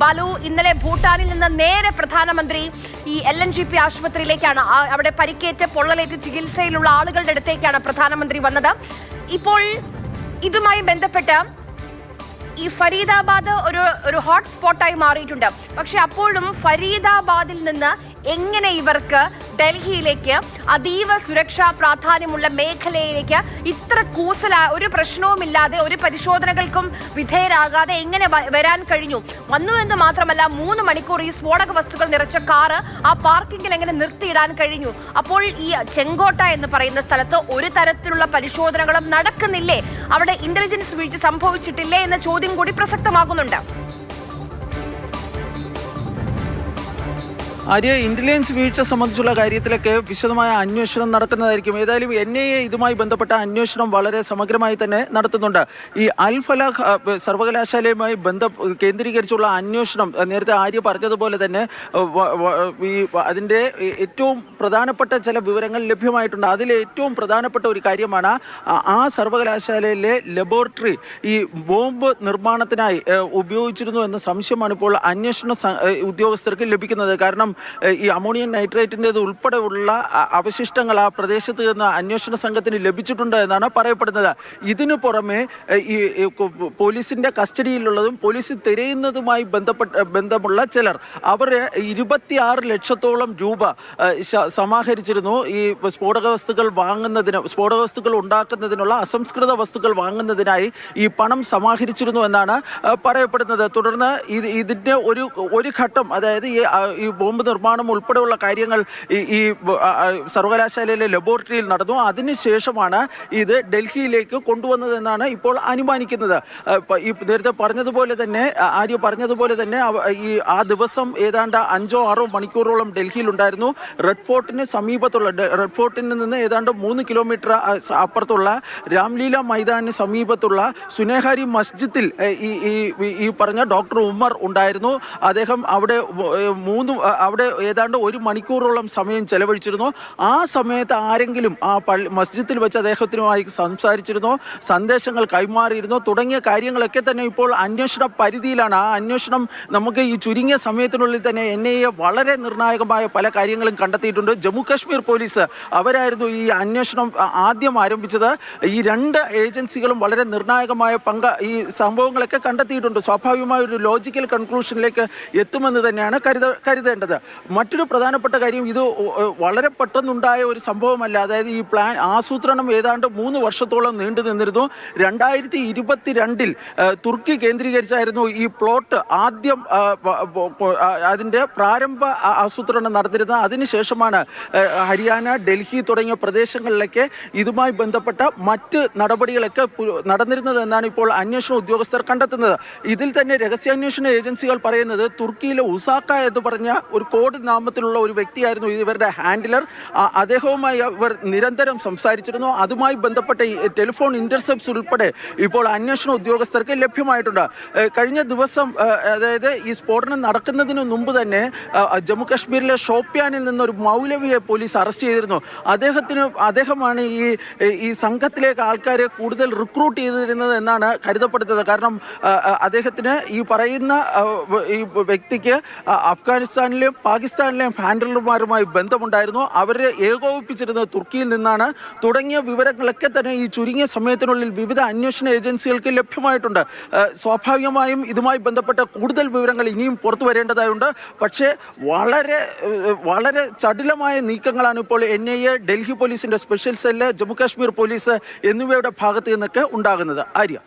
ബാലു ഇന്നലെ ഭൂട്ടാനിൽ നിന്ന് നേരെ പ്രധാനമന്ത്രി ഈ എൽ എൻ ജി പി ആശുപത്രിയിലേക്കാണ് അവിടെ പരിക്കേറ്റ് പൊള്ളലേറ്റ് ചികിത്സയിലുള്ള ആളുകളുടെ അടുത്തേക്കാണ് പ്രധാനമന്ത്രി വന്നത്. ഇപ്പോൾ ഇതുമായി ബന്ധപ്പെട്ട് ഈ ഫരീദാബാദ് ഒരു ഒരു ഹോട്ട്സ്പോട്ടായി മാറിയിട്ടുണ്ട്. പക്ഷെ അപ്പോഴും ഫരീദാബാദിൽ നിന്ന് എങ്ങനെ ഇവർക്ക് ഡൽഹിയിലേക്ക് അതീവ സുരക്ഷാ പ്രാധാന്യമുള്ള മേഖലയിലേക്ക് ഇത്ര കൂസല ഒരു പ്രശ്നവുമില്ലാതെ ഒരു പരിശോധനകൾക്കും വിധേയരാകാതെ എങ്ങനെ വരാൻ കഴിഞ്ഞു? വന്നു എന്ന് മാത്രമല്ല മൂന്ന് മണിക്കൂർ ഈ സ്ഫോടക വസ്തുക്കൾ നിറച്ച കാറ് ആ പാർക്കിങ്ങിൽ എങ്ങനെ നിർത്തിയിടാൻ കഴിഞ്ഞു? അപ്പോൾ ഈ ചെങ്കോട്ട എന്ന് പറയുന്ന സ്ഥലത്ത് ഒരു തരത്തിലുള്ള പരിശോധനകളും നടക്കുന്നില്ലേ? അവിടെ ഇന്റലിജൻസ് വീഴ്ച സംഭവിച്ചിട്ടില്ലേ എന്ന ചോദ്യം കൂടി പ്രസക്തമാകുന്നുണ്ട് ആര്യ ഇന്റലിജൻസ് വീഴ്ച സംബന്ധിച്ചുള്ള കാര്യത്തിലൊക്കെ വിശദമായ അന്വേഷണം നടക്കുന്നതായിരിക്കും. ഏതായാലും എൻ ഐ എ ഇതുമായി ബന്ധപ്പെട്ട അന്വേഷണം വളരെ സമഗ്രമായി തന്നെ നടത്തുന്നുണ്ട്. ഈ അൽ ഫലാഹ് സർവകലാശാലയുമായി ബന്ധ കേന്ദ്രീകരിച്ചുള്ള അന്വേഷണം നേരത്തെ ആര്യ പറഞ്ഞതുപോലെ തന്നെ ഈ അതിന്റെ ഏറ്റവും പ്രധാനപ്പെട്ട ചില വിവരങ്ങൾ ലഭ്യമായിട്ടുണ്ട്. അതിൽ ഏറ്റവും പ്രധാനപ്പെട്ട ഒരു കാര്യമാണ് ആ- സർവകലാശാലയിലെ ലബോറട്ടറി ഈ ബോംബ് നിർമ്മാണത്തിനായി ഉപയോഗിച്ചിരുന്നു എന്ന സംശയമാണ് ഇപ്പോൾ അന്വേഷണ ഉദ്യോഗസ്ഥർക്ക് ലഭിക്കുന്നത്. കാരണം ഈ അമോണിയം നൈട്രേറ്റിന്റെത് ഉൾപ്പെടെയുള്ള അവശിഷ്ടങ്ങൾ ആ പ്രദേശത്ത് നിന്ന് അന്വേഷണ സംഘത്തിന് ലഭിച്ചിട്ടുണ്ട് എന്നാണ് പറയപ്പെടുന്നത്. ഇതിനു പുറമെ ഈ പോലീസിന്റെ കസ്റ്റഡിയിലുള്ളതും പോലീസ് തിരയുന്നതുമായി ബന്ധപ്പെട്ട ബന്ധമുള്ള ചിലർ അവർ ഇരുപത്തിയാറ് ലക്ഷത്തോളം രൂപ സമാഹരിച്ചിരുന്നു. ഈ സ്ഫോടക വസ്തുക്കൾ വാങ്ങുന്നതിന് സ്ഫോടക വസ്തുക്കൾ ഉണ്ടാക്കുന്നതിനുള്ള അസംസ്കൃത വസ്തുക്കൾ വാങ്ങുന്നതിനായി ഈ പണം സമാഹരിച്ചിരുന്നു എന്നാണ് പറയപ്പെടുന്നത്. തുടർന്ന് ഇത് ഇതിന്റെ ഒരു ഒരു ഘട്ടം അതായത് ഈ ഈ ബോംബ് നിർമ്മാണം ഉൾപ്പെടെയുള്ള കാര്യങ്ങൾ ഈ സർവകലാശാലയിലെ ലബോറട്ടറിയിൽ നടന്നു. അതിനുശേഷമാണ് ഇത് ഡൽഹിയിലേക്ക് കൊണ്ടുവന്നതെന്നാണ് ഇപ്പോൾ അനുമാനിക്കുന്നത്. ഈ നേരത്തെ പറഞ്ഞതുപോലെ തന്നെ ആര്യ പറഞ്ഞതുപോലെ തന്നെ ഈ ആ ദിവസം ഏതാണ്ട് അഞ്ചോ ആറോ മണിക്കൂറോളം ഡൽഹിയിലുണ്ടായിരുന്നു. റെഡ് ഫോർട്ടിന് സമീപത്തുള്ള റെഡ് ഫോർട്ടിൽ നിന്ന് ഏതാണ്ട് മൂന്ന് കിലോമീറ്റർ അപ്പുറത്തുള്ള രാംലീല മൈതാനിന് സമീപത്തുള്ള സുനേഹാരി മസ്ജിദിൽ ഈ ഈ പറഞ്ഞ ഡോക്ടർ ഉമ്മർ ഉണ്ടായിരുന്നു. അദ്ദേഹം അവിടെ മൂന്ന് അവിടെ ഏതാണ്ട് ഒരു മണിക്കൂറോളം സമയം ചെലവഴിച്ചിരുന്നു. ആ സമയത്ത് ആരെങ്കിലും ആ പള്ളി മസ്ജിദിൽ വെച്ച് അദ്ദേഹത്തിനുമായി സംസാരിച്ചിരുന്നു സന്ദേശങ്ങൾ കൈമാറിയിരുന്നു. തുടങ്ങിയ കാര്യങ്ങളൊക്കെ തന്നെ ഇപ്പോൾ അന്വേഷണ പരിധിയിലാണ്. ആ അന്വേഷണം നമുക്ക് ഈ ചുരുങ്ങിയ സമയത്തിനുള്ളിൽ തന്നെ എൻ വളരെ നിർണായകമായ പല കാര്യങ്ങളും കണ്ടെത്തിയിട്ടുണ്ട്. ജമ്മു കാശ്മീർ പോലീസ് അവരായിരുന്നു ഈ അന്വേഷണം ആദ്യം ആരംഭിച്ചത്. ഈ രണ്ട് ഏജൻസികളും വളരെ നിർണായകമായ പങ്ക ഈ സംഭവങ്ങളൊക്കെ കണ്ടെത്തിയിട്ടുണ്ട്. സ്വാഭാവികമായ ഒരു ലോജിക്കൽ കൺക്ലൂഷനിലേക്ക് എത്തുമെന്ന് തന്നെയാണ് കരുത കരുതേണ്ടത്. മറ്റൊരു പ്രധാനപ്പെട്ട കാര്യം ഇത് വളരെ പെട്ടെന്നുണ്ടായ ഒരു സംഭവമല്ല. അതായത് ഈ പ്ലാൻ ആസൂത്രണം ഏതാണ്ട് മൂന്ന് വർഷത്തോളം നീണ്ടു നിന്നിരുന്നു. രണ്ടായിരത്തി ഇരുപത്തിരണ്ടിൽ തുർക്കി കേന്ദ്രീകരിച്ചായിരുന്നു ഈ പ്ലോട്ട് ആദ്യം അതിന്റെ പ്രാരംഭ ആസൂത്രണം നടത്തിയിരുന്നത് അതിനുശേഷമാണ് ഹരിയാന ഡൽഹി തുടങ്ങിയ പ്രദേശങ്ങളിലൊക്കെ ഇതുമായി ബന്ധപ്പെട്ട മറ്റ് നടപടികളൊക്കെ നടന്നിരുന്നത് എന്നാണ് ഇപ്പോൾ അന്വേഷണ ഉദ്യോഗസ്ഥർ കണ്ടെത്തുന്നത്. ഇതിൽ തന്നെ രഹസ്യാന്വേഷണ ഏജൻസികൾ പറയുന്നത് തുർക്കിയിലെ ഉസാക്ക എന്ന് പറഞ്ഞ ഒരു കോഡ് നാമത്തിലുള്ള ഒരു വ്യക്തിയായിരുന്നു ഇവരുടെ ഹാൻഡിലർ. അദ്ദേഹവുമായി അവർ നിരന്തരം സംസാരിച്ചിരുന്നു. അതുമായി ബന്ധപ്പെട്ട ടെലിഫോൺ ഇന്റർസെപ്റ്റ്സ് ഉൾപ്പെടെ ഇപ്പോൾ അന്വേഷണ ഉദ്യോഗസ്ഥർക്ക് ലഭ്യമായിട്ടുണ്ട്. കഴിഞ്ഞ ദിവസം അതായത് ഈ സ്ഫോടനം നടക്കുന്നതിന് മുമ്പ് തന്നെ ജമ്മു കാശ്മീരിലെ ഷോപ്പിയാനിൽ നിന്നൊരു മൗലവിയെ പോലീസ് അറസ്റ്റ് ചെയ്തിരുന്നു. അദ്ദേഹത്തിന് അദ്ദേഹമാണ് ഈ ഈ സംഘത്തിലേക്ക് ആൾക്കാരെ കൂടുതൽ റിക്രൂട്ട് ചെയ്തിരുന്നത് എന്നാണ് കരുതപ്പെടുന്നത്. കാരണം അദ്ദേഹത്തിന് ഈ പറയുന്ന ഈ വ്യക്തിക്ക് അഫ്ഗാനിസ്ഥാനിലെയും പാകിസ്ഥാനിലെയും ഹാൻഡലർമാരുമായി ബന്ധമുണ്ടായിരുന്നു. അവരെ ഏകോപിപ്പിച്ചിരുന്നത് തുർക്കിയിൽ നിന്നാണ്. തുടങ്ങിയ വിവരങ്ങളൊക്കെ തന്നെ ഈ ചുരുങ്ങിയ സമയത്തിനുള്ളിൽ വിവിധ അന്വേഷണ ഏജൻസികൾക്ക് ലഭ്യമായിട്ടുണ്ട്. സ്വാഭാവികമായും ഇതുമായി ബന്ധപ്പെട്ട കൂടുതൽ വിവരങ്ങൾ ഇനിയും പുറത്തു വരേണ്ടതായുണ്ട് പക്ഷേ വളരെ വളരെ വളരെ ചടുലമായ നീക്കങ്ങളാണ് ഇപ്പോൾ എൻ ഐ എ ഡൽഹി പോലീസിന്റെ special cell Jammu Kashmir police എന്നിവയുടെ ഭാഗത്ത് നിന്നൊക്കെ ഉണ്ടാകുന്നത്. ആര്യ?